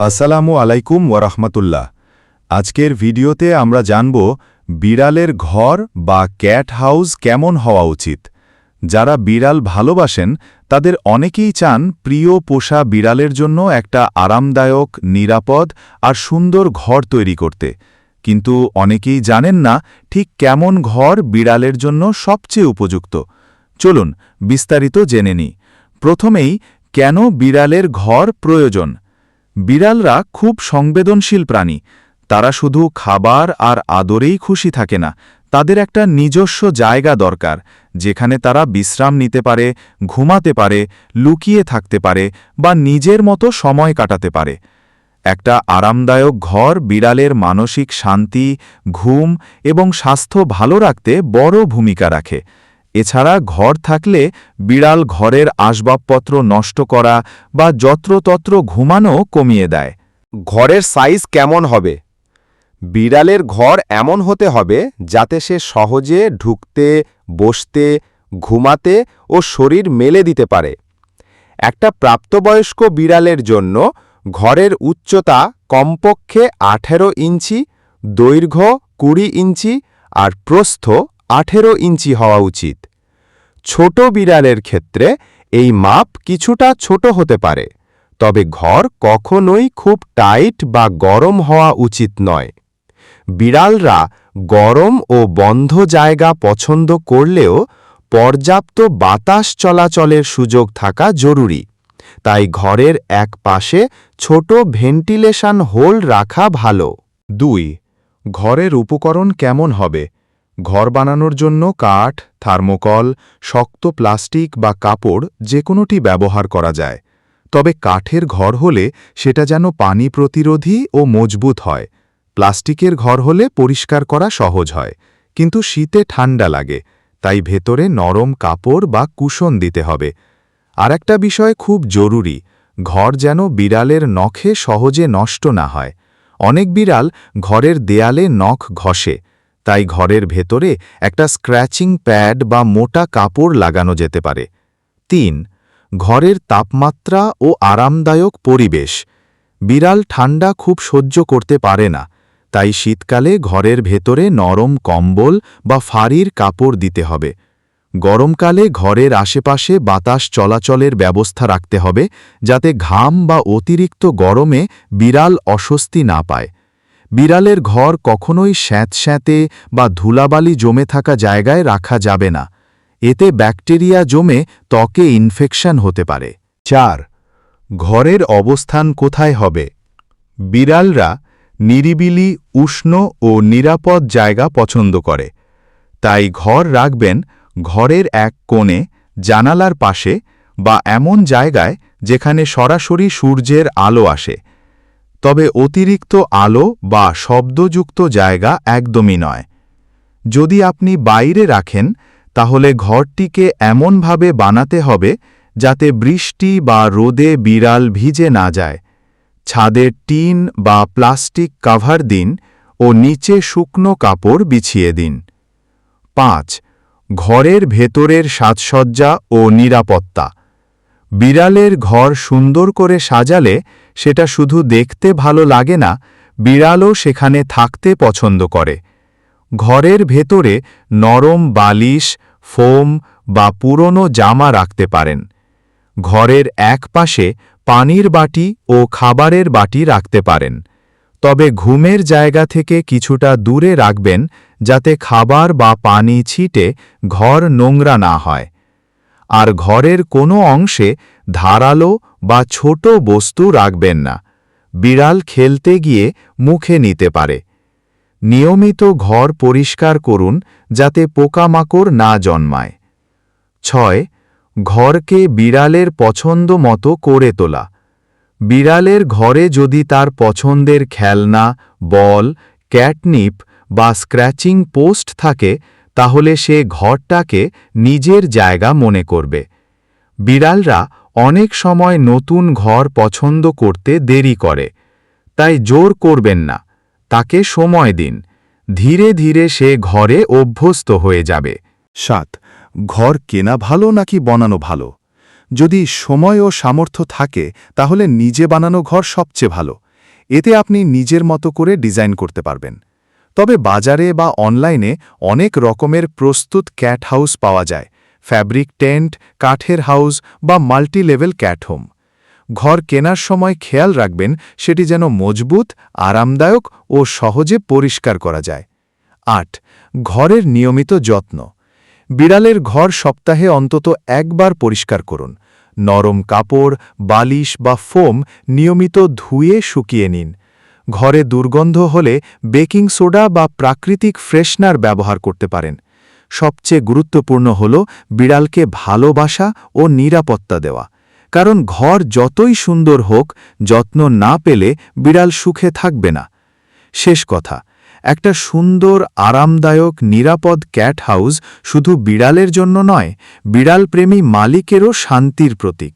আসসালামু আলাইকুম ওরহমতুল্লাহ আজকের ভিডিওতে আমরা জানব বিড়ালের ঘর বা ক্যাট হাউস কেমন হওয়া উচিত। যারা বিড়াল ভালোবাসেন, তাদের অনেকেই চান প্রিয় পোষা বিড়ালের জন্য একটা আরামদায়ক, নিরাপদ আর সুন্দর ঘর তৈরি করতে। কিন্তু অনেকেই জানেন না ঠিক কেমন ঘর বিড়ালের জন্য সবচেয়ে উপযুক্ত। চলুন বিস্তারিত জেনে নিই। প্রথমেই, কেন বিড়ালের ঘর প্রয়োজন? বিড়ালরা খুব সংবেদনশীল প্রাণী। তারা শুধু খাবার আর আদরেই খুশি থাকে না, তাদের একটা নিজস্ব জায়গা দরকার, যেখানে তারা বিশ্রাম নিতে পারে, ঘুমাতে পারে, লুকিয়ে থাকতে পারে বা নিজের মতো সময় কাটাতে পারে। একটা আরামদায়ক ঘর বিড়ালের মানসিক শান্তি, ঘুম এবং স্বাস্থ্য ভালো রাখতে বড় ভূমিকা রাখে। এছাড়া ঘর থাকলে বিড়াল ঘরের আসবাবপত্র নষ্ট করা বা যত্রতত্র ঘুমানো কমিয়ে দেয়। ঘরের সাইজ কেমন হবে? বিড়ালের ঘর এমন হতে হবে যাতে সে সহজে ঢুকতে, বসতে, ঘুমাতে ও শরীর মেলে দিতে পারে। একটা প্রাপ্তবয়স্ক বিড়ালের জন্য ঘরের উচ্চতা কমপক্ষে আঠেরো ইঞ্চি, দৈর্ঘ্য কুড়ি ইঞ্চি আর প্রস্থ আঠেরো ইঞ্চি হওয়া উচিত। ছোট বিড়ালের ক্ষেত্রে এই মাপ কিছুটা ছোট হতে পারে, তবে ঘর কখনোই খুব টাইট বা গরম হওয়া উচিত নয়। বিড়ালরা গরম ও বন্ধ জায়গা পছন্দ করলেও পর্যাপ্ত বাতাস চলাচলের সুযোগ থাকা জরুরি। তাই ঘরের এক পাশে ছোট ভেন্টিলেশন হোল রাখা ভালো। দুই, ঘরের উপকরণ কেমন হবে? ঘর বানানোর জন্য কাঠ, থার্মোকল, শক্ত প্লাস্টিক বা কাপড় যে কোনোটি ব্যবহার করা যায়। তবে কাঠের ঘর হলে সেটা যেন পানি প্রতিরোধী ও মজবুত হয়। প্লাস্টিকের ঘর হলে পরিষ্কার করা সহজ হয়, কিন্তু শীতে ঠান্ডা লাগে, তাই ভেতরে নরম কাপড় বা কুশন দিতে হবে। আর একটা বিষয় খুব জরুরি, ঘর যেন বিড়ালের নখে সহজে নষ্ট না হয়। অনেক বিড়াল ঘরের দেয়ালে নখ ঘষে তাই ঘরের ভেতরে একটা স্ক্র্যাচিং প্যাড বা মোটা কাপড় লাগানো যেতে পারে। তিন, ঘরের তাপমাত্রা ও আরামদায়ক পরিবেশ। বিড়াল ঠান্ডা খুব সহ্য করতে পারে না, তাই শীতকালে ঘরের ভেতরে নরম কম্বল বা ফাড়ির কাপড় দিতে হবে। গরমকালে ঘরের আশেপাশে বাতাস চলাচলের ব্যবস্থা রাখতে হবে, যাতে ঘাম বা অতিরিক্ত গরমে বিড়াল অস্বস্তি না পায়। বিড়ালের ঘর কখনোই স্যাঁতস্যাঁতে বা ধুলাবালি জমে থাকা জায়গায় রাখা যাবে না। এতে ব্যাকটেরিয়া জমে ত্বকে ইনফেকশন হতে পারে। চার, ঘরের অবস্থান কোথায় হবে? বিড়ালরা নিরিবিলি, উষ্ণ ও নিরাপদ জায়গা পছন্দ করে। তাই ঘর রাখবেন ঘরের এক কোণে, জানালার পাশে বা এমন জায়গায় যেখানে সরাসরি সূর্যের আলো আসে। তবে অতিরিক্ত আলো বা শব্দযুক্ত জায়গা একদমই নয়। যদি আপনি বাইরে রাখেন, তাহলে ঘরটিকে এমনভাবে বানাতে হবে যাতে বৃষ্টি বা রোদে বিড়াল ভিজে না যায়। ছাদের টিন বা প্লাস্টিক কাভার দিন ও নিচে শুকনো কাপড় বিছিয়ে দিন। পাঁচ, ঘরের ভেতরের সাজসজ্জা ও নিরাপত্তা। বিড়ালের ঘর সুন্দর করে সাজালে সেটা শুধু দেখতে ভালো লাগে না, বিড়ালও সেখানে থাকতে পছন্দ করে। ঘরের ভেতরে নরম বালিশ, ফোম বা পুরনো জামা রাখতে পারেন। ঘরের এক পাশে পানির বাটি ও খাবারের বাটি রাখতে পারেন। তবে ঘুমের জায়গা থেকে কিছুটা দূরে রাখবেন যাতে খাবার বা পানি ছিটে ঘর নোংরা না হয়। আর ঘরের কোনো অংশে ধারালো বা ছোট বস্তু রাখবেন না। বিড়াল খেলতে গিয়ে মুখে নিতে পারে। নিয়মিত ঘর পরিষ্কার করুন যাতে পোকামাকড় না জন্মায়। ছয়, ঘরকে বিড়ালের পছন্দ মতো করে তোলা। বিড়ালের ঘরে যদি তার পছন্দের খেলনা, বল, ক্যাটনিপ বা স্ক্র্যাচিং পোস্ট থাকে, তাহলে সে ঘরটাকে নিজের জায়গা মনে করবে। বিড়ালরা অনেক সময় নতুন ঘর পছন্দ করতে দেরি করে। তাই জোর করবেন না। তাকে সময় দিন। ধীরে ধীরে সে ঘরে অভ্যস্ত হয়ে যাবে। সাত, ঘর কেনা ভালো নাকি বানানো ভালো? যদি সময় ও সামর্থ্য থাকে, তাহলে নিজে বানানো ঘর সবচেয়ে ভালো। এতে আপনি নিজের মতো করে ডিজাইন করতে পারবেন। তবে বাজারে বা অনলাইনে অনেক রকমের প্রস্তুত ক্যাট হাউস পাওয়া যায়। ফ্যাব্রিক টেন্ট, কাঠের হাউস বা মাল্টি লেভেল ক্যাট হোম। ঘর কেনার সময় খেয়াল রাখবেন, সেটি যেন মজবুত, আরামদায়ক ও সহজে পরিষ্কার করা যায়। আট, ঘরের নিয়মিত যত্ন। বিড়ালের ঘর সপ্তাহে অন্তত একবার পরিষ্কার করুন। নরম কাপড়, বালিশ বা ফোম নিয়মিত ধুয়ে শুকিয়ে নিন। ঘরে দুর্গন্ধ হলে বেকিং সোডা বা প্রাকৃতিক ফ্রেশনার ব্যবহার করতে পারেন। সবচেয়ে গুরুত্বপূর্ণ হল বিড়ালকে ভালোবাসা ও নিরাপত্তা দেওয়া। কারণ ঘর যতই সুন্দর হোক, যত্ন না পেলে বিড়াল সুখে থাকবে না। শেষ কথা, একটা সুন্দর, আরামদায়ক, নিরাপদ ক্যাট হাউস শুধু বিড়ালের জন্য নয় বিড়াল প্রেমী মালিকেরও শান্তির প্রতীক।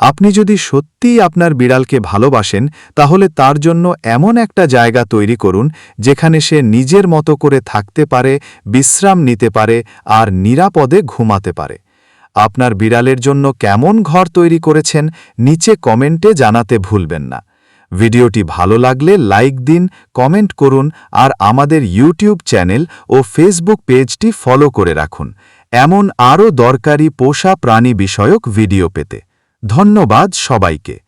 আপনি যদি সত্যিই আপনার বিড়ালকে ভালোবাসেন, তাহলে তার জন্য এমন একটা জায়গা তৈরি করুন, যেখানে সে নিজের মতো করে থাকতে পারে, বিশ্রাম নিতে পারে, আর নিরাপদে ঘুমাতে পারে। আপনার বিড়ালের জন্য কেমন ঘর তৈরি করেছেন, নিচে কমেন্টে জানাতে ভুলবেন না। ভিডিওটি ভালো লাগলে লাইক দিন, কমেন্ট করুন, আর আমাদের ইউটিউব চ্যানেল ও ফেসবুক পেজটি ফলো করে রাখুন। এমন আরও দরকারি পোষা প্রাণী বিষয়ক ভিডিও পেতে। ধন্যবাদ সবাইকে।